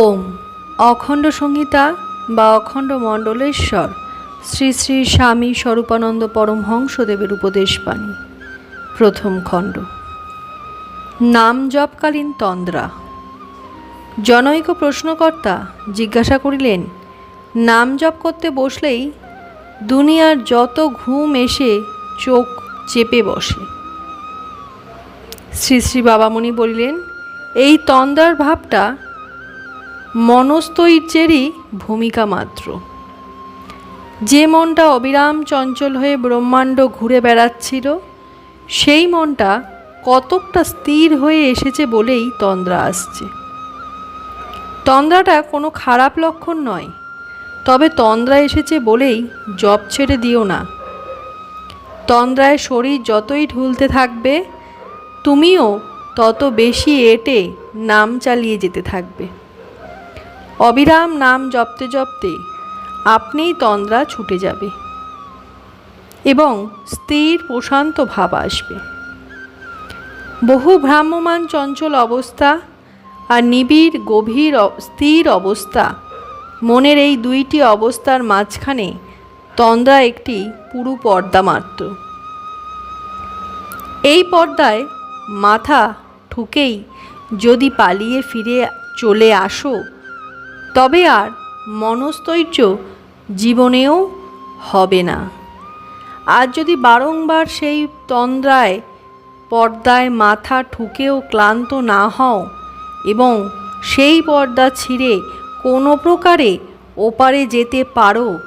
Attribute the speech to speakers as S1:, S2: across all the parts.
S1: ওম। অখণ্ড সংহিতা বা অখণ্ড মণ্ডলেশ্বর, শ্রী শ্রী স্বামী স্বরূপানন্দ পরমহংসদেবের উপদেশ বাণী প্রথম খণ্ড। নাম জপকালীন তন্দ্রা। জনৈক প্রশ্নকর্তা জিজ্ঞাসা করিলেন, নাম জপ করতে বসলেই দুনিয়ার যত ঘুম এসে চোখ চেপে বসে। শ্রী শ্রী বাবামণি বলিলেন, এই তন্দ্রার ভাবটা মনস্তৈর্যেরই ভূমিকা মাত্র। যে মনটা অবিরাম চঞ্চল হয়ে ব্রহ্মাণ্ড ঘুরে বেড়াচ্ছিল, সেই মনটা কতকটা স্থির হয়ে এসেছে বলেই তন্দ্রা আসছে। তন্দ্রাটা কোনো খারাপ লক্ষণ নয়, তবে তন্দ্রা এসেছে বলেই জব ছেড়ে দিও না। তন্দ্রায় শরীর যতই ঢুলতে থাকবে, তুমিও তত বেশি এটে নাম চালিয়ে যেতে থাকবে। অবিরাম নাম জপতে জপতে আপনিই তন্দ্রা ছুটে যাবে এবং স্থির প্রশান্ত ভাব আসবে। বহু ভ্রাম্যমান চঞ্চল অবস্থা আর নিবিড়, গভীর, স্থির অবস্থা মনের এই দুইটি অবস্থার মাঝখানে তন্দ্রা একটি পুরু পর্দা মাত্র। এই পর্দায় মাথা ঠুকেই যদি পালিয়ে ফিরে চলে আসো তবে আর মনস্থৈর্য জীবনেও হবে না। আর যদি বারংবার সেই তন্দ্রায়, পর্দায় মাথা ঠুকেও ক্লান্ত না হও এবং সেই পর্দা ছিঁড়ে কোনো প্রকারে ওপারে যেতে পারো,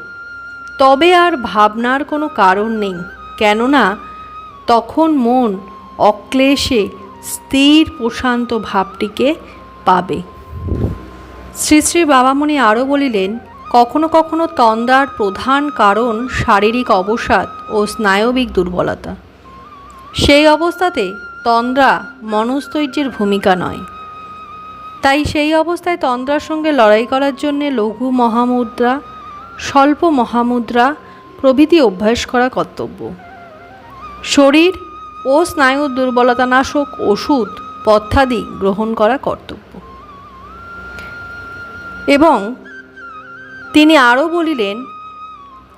S1: তবে আর ভাবনার কোনো কারণ নেই। কেননা তখন মন অক্লেশে স্থির প্রশান্ত ভাবটিকে পাবে। শ্রী শ্রী বাবামণি আরও বলিলেন, কখনো কখনো তন্দ্রার প্রধান কারণ শারীরিক অবসাদ ও স্নায়বিক দুর্বলতা। সেই অবস্থাতে তন্দ্রা মনস্থৈর্যের ভূমিকা নয়। তাই সেই অবস্থায় তন্দ্রার সঙ্গে লড়াই করার জন্য লঘু মহামুদ্রা, স্বল্প মহামুদ্রা প্রভৃতি অভ্যাস করা কর্তব্য। শরীর ও স্নায়ুর দুর্বলতানাশক ওষুধ পথ্যাদি গ্রহণ করা কর্তব্য। এবং তিনি আরও বলিলেন,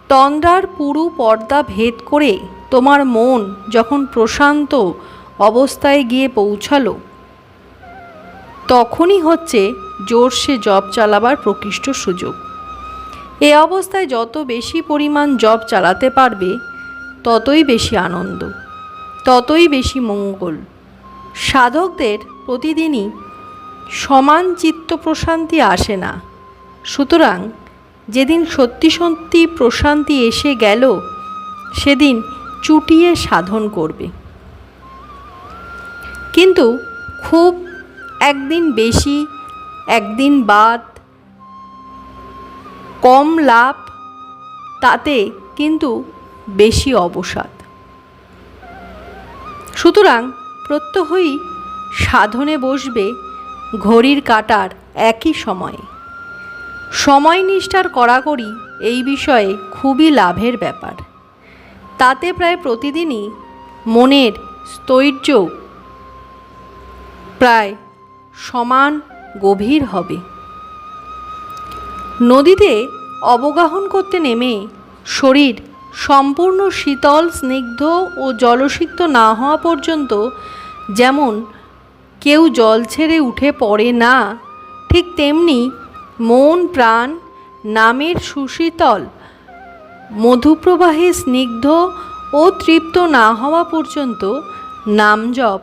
S1: তন্দ্রার পুরু পর্দা ভেদ করে তোমার মন যখন প্রশান্ত অবস্থায় গিয়ে পৌঁছালো, তখনই হচ্ছে জোরসে জব চালাবার প্রকৃষ্ট সুযোগ। এ অবস্থায় যত বেশি পরিমাণ জব চালাতে পারবে, ততই বেশি আনন্দ, ততই বেশি মঙ্গল। সাধকদের প্রতিদিনই সমান চিত্ত প্রশান্তি আসে না। সুতরাং যেদিন সত্যি সত্যি প্রশান্তি এসে গেল, সেদিন চুটিয়ে সাধন করবে। কিন্তু খুব একদিন বেশি, একদিন বাদ, কম লাভ, তাতে কিন্তু বেশি অবসাদ। সুতরাং প্রত্যহই সাধনে বসবে ঘড়ির কাটার একই সময়ে। সময় নিষ্ঠার কড়াকড়ি এই বিষয়ে খুবই লাভের ব্যাপার। তাতে প্রায় প্রতিদিনই মনের স্থৈর্য প্রায় সমান গভীর হবে। নদীতে অবগাহন করতে নেমে শরীর সম্পূর্ণ শীতল, স্নিগ্ধ ও জলসিক্ত না হওয়া পর্যন্ত যেমন কেউ জল ছেড়ে উঠে পড়ে না। ঠিক তেমনি মন প্রাণ নামের সুশীতল। মধুপ্রবাহে স্নিগ্ধ ও তৃপ্ত না হওয়া পর্যন্ত নাম জপ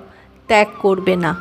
S1: ত্যাগ করবে না।